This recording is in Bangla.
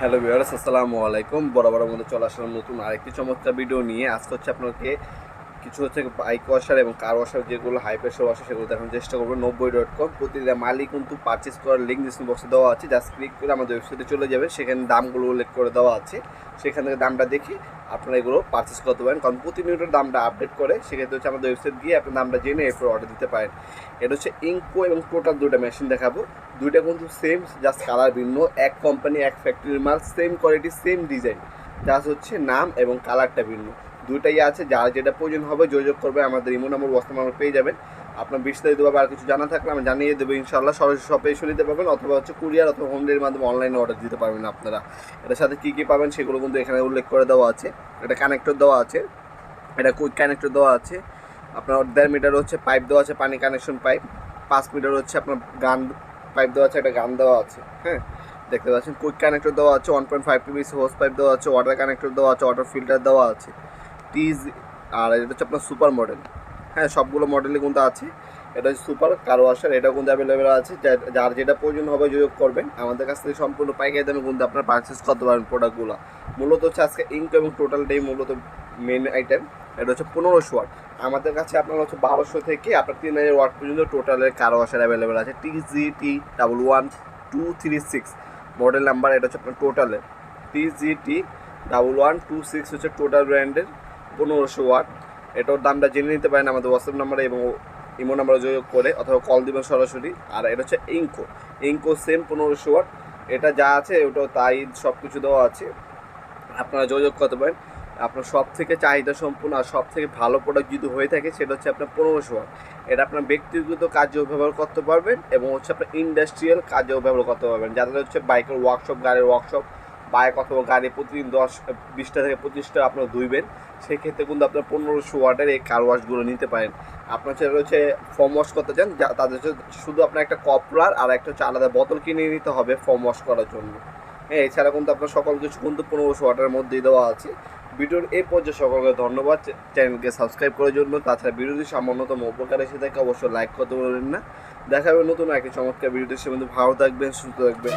হ্যালো ভিউয়ার্স, আসসালামু আলাইকুম। বরাবর মধ্যে চলে আসলাম নতুন আরেকটি চমৎকার ভিডিও নিয়ে। আজকে হচ্ছে আপনাকে কিছু হচ্ছে বাইক ওয়াশার এবং কার ওয়াশার যেগুলো হাই প্রেশার ওয়াশার সেগুলো দেখানোর চেষ্টা করব। নব্বই ডট কম প্রতিটা মালিক কিন্তু পারচেস করার লিঙ্ক ডিসক্রিপশন বক্সে দেওয়া আছে। জাস্ট ক্লিক করে আমাদের ওয়েবসাইটে চলে যাবে। সেখানে দামগুলো উল্লেখ করে দেওয়া আছে। সেখান থেকে দামটা দেখে আপনারা এগুলো পারচেস করতে পারেন। কারণ প্রতিনিয়ত দামটা আপডেট করে, সেক্ষেত্রে হচ্ছে আমাদের ওয়েবসাইট গিয়ে আপনি দামটা জেনে এরপর অর্ডার দিতে পারেন। এটা হচ্ছে ইঙ্কো এবং টোটাল দুটো মেশিন দেখাবো। দুইটা কিন্তু সেম জাস্ট কালার ভিন্ন। এক কোম্পানি এক ফ্যাক্টরির মাল same quality same design just হচ্ছে নাম এবং কালারটা ভিন্ন। দুইটাই আছে, যার যেটা প্রয়োজন হবে যোগাযোগ করবে, আমাদের ইমো নম্বর বস্তা নম্বর পেয়ে যাবেন। আপনার বিস্তারিতভাবে আর কিছু জানা থাকলে আমি জানিয়ে দেবো ইনশাল্লাহ সরাসরি শপে এসে নিতে পারবেন, অথবা হচ্ছে কুরিয়ার অথবা হোম ডেলিভারির মাধ্যমে অনলাইনে অর্ডার দিতে পারবেন আপনারা। এটার সাথে কী কী পাবেন সেগুলো কিন্তু এখানে উল্লেখ করে দেওয়া আছে। এটা কানেক্টর দেওয়া আছে, এটা কুইক কানেক্টর দেওয়া আছে। আপনার দেড় মিটার হচ্ছে পাইপ দেওয়া আছে, পানি কানেকশন পাইপ পাঁচ মিটার হচ্ছে আপনার গান পাইপ দেওয়া আছে, একটা গান দেওয়া আছে হ্যাঁ? দেখতে পাচ্ছেন কুইক কানেক্টর দেওয়া আছে one point five PVC hose pipe দেওয়া আছে ওয়াটার কানেক্টর দেওয়া আছে ওয়াটার ফিল্টার দেওয়া আছে। টিজ আর এটা হচ্ছে আপনার সুপার মডেল। হ্যাঁ সবগুলো মডেলই কিন্তু আছে। এটা হচ্ছে সুপার কারও ওয়াশার, এটাও কিন্তু অ্যাভেলেবেল আছে। যার যেটা প্রয়োজন হবে যোগ করবেন। আমাদের কাছ থেকে সম্পূর্ণ পাইকারি দামে কিন্তু আপনার পারচেস করতে পারেন প্রোডাক্টগুলো মূলত হচ্ছে আজকে ইঙ্ক এবং টোটালটাই মূলত মেন আইটেম এটা হচ্ছে পনেরোশো ওয়াট। আমাদের কাছে আপনার হচ্ছে বারোশো থেকে আপনার তিন হাজার ওয়াট পর্যন্ত টোটালের কারও ওয়াশার অ্যাভেলেবেল আছে। T G T double one two three six model number এটা হচ্ছে আপনার টোটালের T G T double one two six হচ্ছে টোটাল ব্র্যান্ডের পনেরোশো ওয়াট। এটার দামটা জেনে নিতে পারেন আমাদের হোয়াটসঅ্যাপ নাম্বারে এবং ইমো নাম্বারে যোগাযোগ করে অথবা কল দিবেন সরাসরি। আর এটা হচ্ছে ইঙ্কো ইঙ্কো সেম পনেরোশো ওয়াট। এটা যা আছে ওটাও তাই সব কিছু দেওয়া আছে। আপনারা যোগাযোগ করতে পারেন। আপনার সব থেকে চাহিদা সম্পূর্ণ আর সব থেকে ভালো প্রোডাক্ট যদি হয়ে থাকে, সেটা হচ্ছে আপনার পনেরোশো ওয়াট। এটা আপনার ব্যক্তিগত কাজেও ব্যবহার করতে পারবেন এবং হচ্ছে আপনার ইন্ডাস্ট্রিয়াল কাজেও ব্যবহার করতে পারবেন। যাদের হচ্ছে বাইকের ওয়ার্কশপ গাড়ির ওয়ার্কশপ বাইক অথবা গাড়ি প্রতিদিন দশ, বিশটা থেকে পঁচিশটা আপনার ধুইবেন। সেক্ষেত্রে কিন্তু আপনার পনেরোশো ওয়াটের এই কার ওয়াশগুলো নিতে পারেন। আপনার হচ্ছে হচ্ছে ফর্ম ওয়াশ করতে চান, যা তাদের শুধু আপনার একটা কপলার আর একটা হচ্ছে আলাদা বোতল কিনে নিতে হবে ফর্ম ওয়াশ করার জন্য। হ্যাঁ এছাড়া কিন্তু আপনার সকল কিছু কিন্তু পনেরোশো ওয়াটের মধ্যেই দেওয়া আছে। ভিডিওর এই পর্যায়ে সকলকে ধন্যবাদ। চ্যানেলকে সাবস্ক্রাইব করার জন্য। তাছাড়া ভিডিওটি সামান্যতম উপকার এসে থাকে, অবশ্যই লাইক করতে বলবেন না। দেখা নতুন একটি চমৎকার ভিডিওতে। সে কিন্তু ভালো থাকবেন, সুস্থ থাকবেন।